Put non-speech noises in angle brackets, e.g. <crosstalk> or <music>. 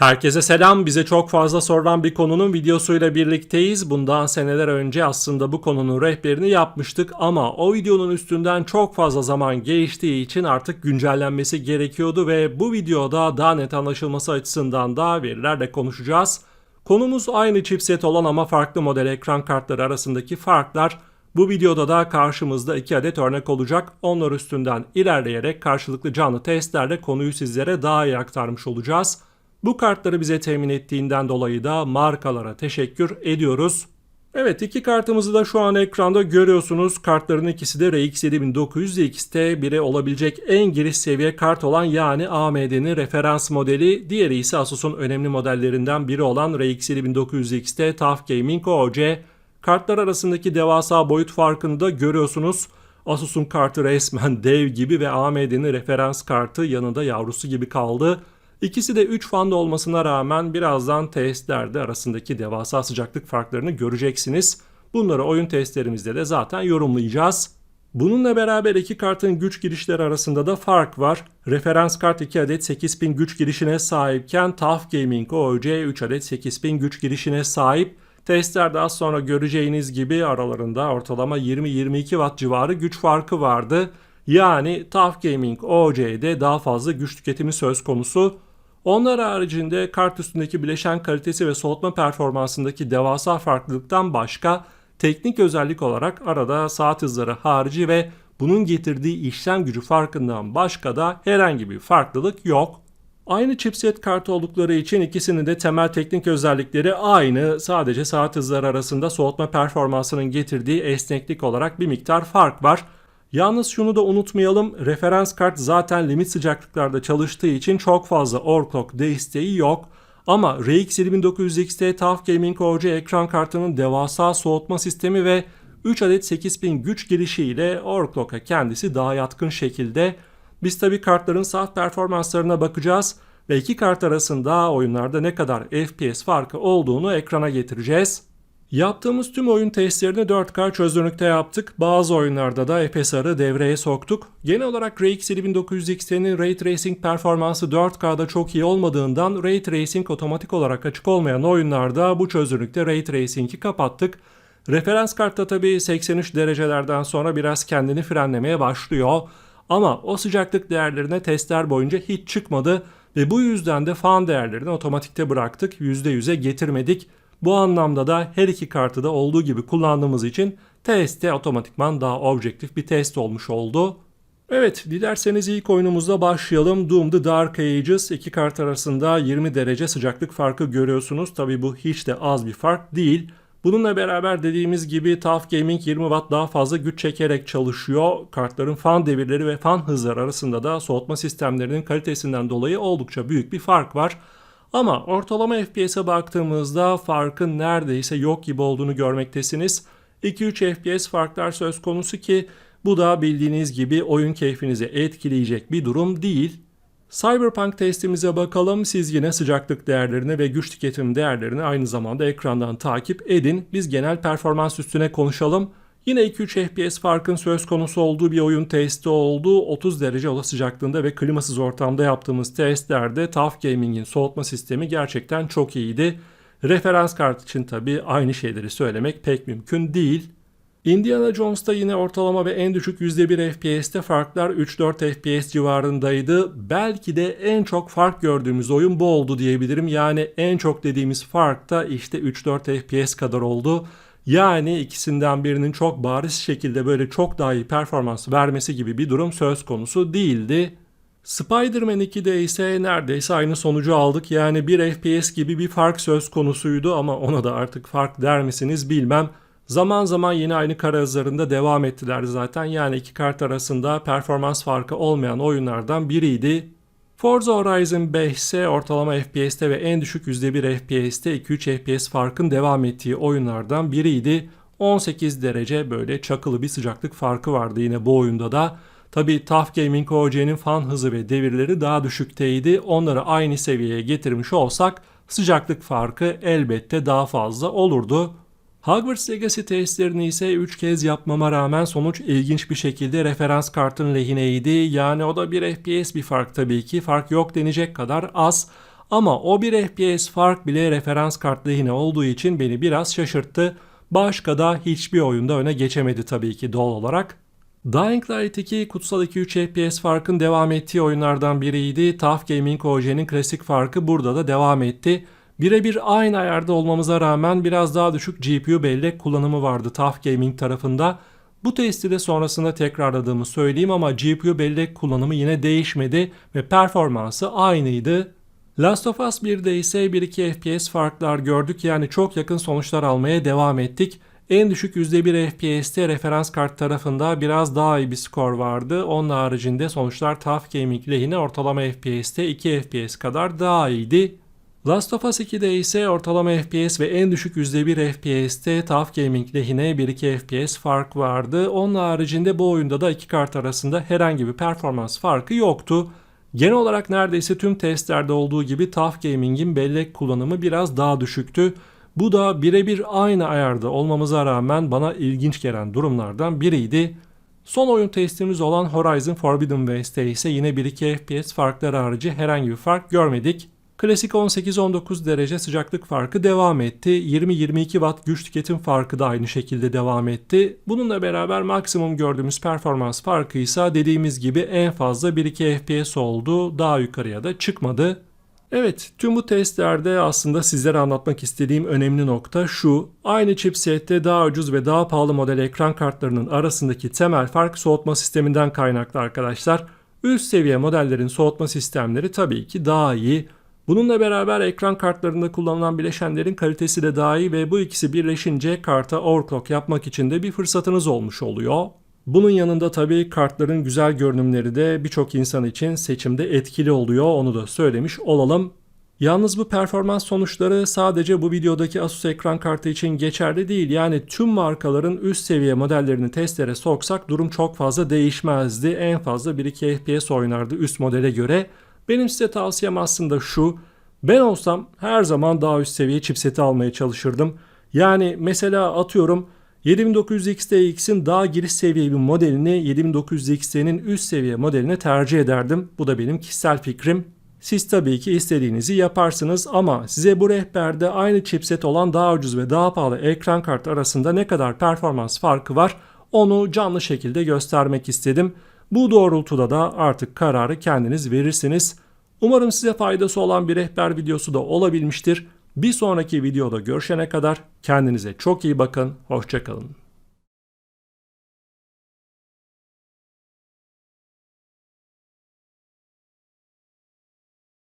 Herkese selam. Bize çok fazla sorulan bir konunun videosuyla birlikteyiz. Bundan seneler önce aslında bu konunun rehberini yapmıştık ama o videonun üstünden çok fazla zaman geçtiği için artık güncellenmesi gerekiyordu ve bu videoda daha net anlaşılması açısından da verilerle konuşacağız. Konumuz aynı chipset olan ama farklı model ekran kartları arasındaki farklar. Bu videoda da karşımızda iki adet örnek olacak. Onlar üstünden ilerleyerek karşılıklı canlı testlerle konuyu sizlere daha iyi aktarmış olacağız. Bu kartları bize temin ettiğinden dolayı da markalara teşekkür ediyoruz. Evet iki kartımızı da şu an ekranda görüyorsunuz. Kartların ikisi de RX 7900 XT biri olabilecek en giriş seviye kart olan yani AMD'nin referans modeli. Diğeri ise Asus'un önemli modellerinden biri olan RX 7900 XT TUF Gaming OC. Kartlar arasındaki devasa boyut farkını da görüyorsunuz. Asus'un kartı resmen <laughs> dev gibi ve AMD'nin referans kartı yanında yavrusu gibi kaldı. İkisi de 3 fanda olmasına rağmen birazdan testlerde arasındaki devasa sıcaklık farklarını göreceksiniz. Bunları oyun testlerimizde de zaten yorumlayacağız. Bununla beraber iki kartın güç girişleri arasında da fark var. Referans kart 2 adet 8000 güç girişine sahipken TUF Gaming OC 3 adet 8000 güç girişine sahip. Testlerde az sonra göreceğiniz gibi aralarında ortalama 20-22 watt civarı güç farkı vardı. Yani TUF Gaming OC'de daha fazla güç tüketimi söz konusu. Onlar haricinde kart üstündeki bileşen kalitesi ve soğutma performansındaki devasa farklılıktan başka teknik özellik olarak arada saat hızları harici ve bunun getirdiği işlem gücü farkından başka da herhangi bir farklılık yok. Aynı chipset kartı oldukları için ikisinin de temel teknik özellikleri aynı. Sadece saat hızları arasında soğutma performansının getirdiği esneklik olarak bir miktar fark var. Yalnız şunu da unutmayalım. Referans kart zaten limit sıcaklıklarda çalıştığı için çok fazla overclock desteği yok. Ama RX 7900 XT TUF Gaming OC ekran kartının devasa soğutma sistemi ve 3 adet 8000 güç girişi ile overclock'a kendisi daha yatkın şekilde. Biz tabi kartların saat performanslarına bakacağız ve iki kart arasında oyunlarda ne kadar FPS farkı olduğunu ekrana getireceğiz. Yaptığımız tüm oyun testlerini 4K çözünürlükte yaptık. Bazı oyunlarda da FSR'ı devreye soktuk. Genel olarak RX 7900 XT'nin Ray Tracing performansı 4K'da çok iyi olmadığından Ray Tracing otomatik olarak açık olmayan oyunlarda bu çözünürlükte Ray Tracing'i kapattık. Referans kartta tabi 83 derecelerden sonra biraz kendini frenlemeye başlıyor. Ama o sıcaklık değerlerine testler boyunca hiç çıkmadı ve bu yüzden de fan değerlerini otomatikte bıraktık. %100'e getirmedik. Bu anlamda da her iki kartı da olduğu gibi kullandığımız için testte otomatikman daha objektif bir test olmuş oldu. Evet dilerseniz ilk oyunumuzda başlayalım. Doom The Dark Ages iki kart arasında 20 derece sıcaklık farkı görüyorsunuz. Tabi bu hiç de az bir fark değil. Bununla beraber dediğimiz gibi TUF Gaming 20 Watt daha fazla güç çekerek çalışıyor. Kartların fan devirleri ve fan hızları arasında da soğutma sistemlerinin kalitesinden dolayı oldukça büyük bir fark var. Ama ortalama FPS'e baktığımızda farkın neredeyse yok gibi olduğunu görmektesiniz. 2-3 FPS farklar söz konusu ki bu da bildiğiniz gibi oyun keyfinizi etkileyecek bir durum değil. Cyberpunk testimize bakalım. Siz yine sıcaklık değerlerini ve güç tüketim değerlerini aynı zamanda ekrandan takip edin. Biz genel performans üstüne konuşalım. Yine 2-3 FPS farkın söz konusu olduğu bir oyun testi oldu. 30 derece oda sıcaklığında ve klimasız ortamda yaptığımız testlerde TUF Gaming'in soğutma sistemi gerçekten çok iyiydi. Referans kart için tabi aynı şeyleri söylemek pek mümkün değil. Indiana Jones'ta yine ortalama ve en düşük %1 FPS'te farklar 3-4 FPS civarındaydı. Belki de en çok fark gördüğümüz oyun bu oldu diyebilirim. Yani en çok dediğimiz fark da işte 3-4 FPS kadar oldu. Yani ikisinden birinin çok bariz şekilde böyle çok daha iyi performans vermesi gibi bir durum söz konusu değildi. Spider-Man 2'de ise neredeyse aynı sonucu aldık. Yani bir FPS gibi bir fark söz konusuydu ama ona da artık fark der misiniz bilmem. Zaman zaman yine aynı kara hızlarında devam ettiler zaten. Yani iki kart arasında performans farkı olmayan oyunlardan biriydi. Forza Horizon 5 ise ortalama FPS'te ve en düşük %1 FPS'te 2-3 FPS farkın devam ettiği oyunlardan biriydi. 18 derece böyle çakılı bir sıcaklık farkı vardı yine bu oyunda da. Tabi TUF Gaming OC'nin fan hızı ve devirleri daha düşükteydi. Onları aynı seviyeye getirmiş olsak sıcaklık farkı elbette daha fazla olurdu. Hogwarts Legacy testlerini ise 3 kez yapmama rağmen sonuç ilginç bir şekilde referans kartın lehineydi. Yani o da bir FPS bir fark tabii ki. Fark yok denecek kadar az. Ama o bir FPS fark bile referans kart lehine olduğu için beni biraz şaşırttı. Başka da hiçbir oyunda öne geçemedi tabii ki doğal olarak. Dying Light 2 Kutsal 2-3 FPS farkın devam ettiği oyunlardan biriydi. TUF Gaming OJ'nin klasik farkı burada da devam etti. Birebir aynı ayarda olmamıza rağmen biraz daha düşük GPU bellek kullanımı vardı TUF Gaming tarafında. Bu testi de sonrasında tekrarladığımı söyleyeyim ama GPU bellek kullanımı yine değişmedi ve performansı aynıydı. Last of Us 1'de ise 1-2 FPS farklar gördük yani çok yakın sonuçlar almaya devam ettik. En düşük %1 FPS'te referans kart tarafında biraz daha iyi bir skor vardı. Onun haricinde sonuçlar TUF Gaming lehine ortalama FPS'te 2 FPS kadar daha iyiydi. Last of Us 2'de ise ortalama FPS ve en düşük %1 FPS'te TUF Gaming lehine 1-2 FPS fark vardı. Onun haricinde bu oyunda da iki kart arasında herhangi bir performans farkı yoktu. Genel olarak neredeyse tüm testlerde olduğu gibi TUF Gaming'in bellek kullanımı biraz daha düşüktü. Bu da birebir aynı ayarda olmamıza rağmen bana ilginç gelen durumlardan biriydi. Son oyun testimiz olan Horizon Forbidden West'te ise yine 1-2 FPS farkları harici herhangi bir fark görmedik. Klasik 18-19 derece sıcaklık farkı devam etti. 20-22 watt güç tüketim farkı da aynı şekilde devam etti. Bununla beraber maksimum gördüğümüz performans farkı ise dediğimiz gibi en fazla 1-2 FPS oldu. Daha yukarıya da çıkmadı. Evet, tüm bu testlerde aslında sizlere anlatmak istediğim önemli nokta şu. Aynı chipsette daha ucuz ve daha pahalı model ekran kartlarının arasındaki temel fark soğutma sisteminden kaynaklı arkadaşlar. Üst seviye modellerin soğutma sistemleri tabii ki daha iyi. Bununla beraber ekran kartlarında kullanılan bileşenlerin kalitesi de daha iyi ve bu ikisi birleşince karta overclock yapmak için de bir fırsatınız olmuş oluyor. Bunun yanında tabii kartların güzel görünümleri de birçok insan için seçimde etkili oluyor onu da söylemiş olalım. Yalnız bu performans sonuçları sadece bu videodaki Asus ekran kartı için geçerli değil. Yani tüm markaların üst seviye modellerini testlere soksak durum çok fazla değişmezdi. En fazla 1-2 FPS oynardı üst modele göre. Benim size tavsiyem aslında şu. Ben olsam her zaman daha üst seviye chipseti almaya çalışırdım. Yani mesela atıyorum 7900 XTX'in daha giriş seviye bir modelini 7900 XT'nin üst seviye modeline tercih ederdim. Bu da benim kişisel fikrim. Siz tabii ki istediğinizi yaparsınız ama size bu rehberde aynı chipset olan daha ucuz ve daha pahalı ekran kartı arasında ne kadar performans farkı var onu canlı şekilde göstermek istedim. Bu doğrultuda da artık kararı kendiniz verirsiniz. Umarım size faydası olan bir rehber videosu da olabilmiştir. Bir sonraki videoda görüşene kadar kendinize çok iyi bakın. Hoşçakalın.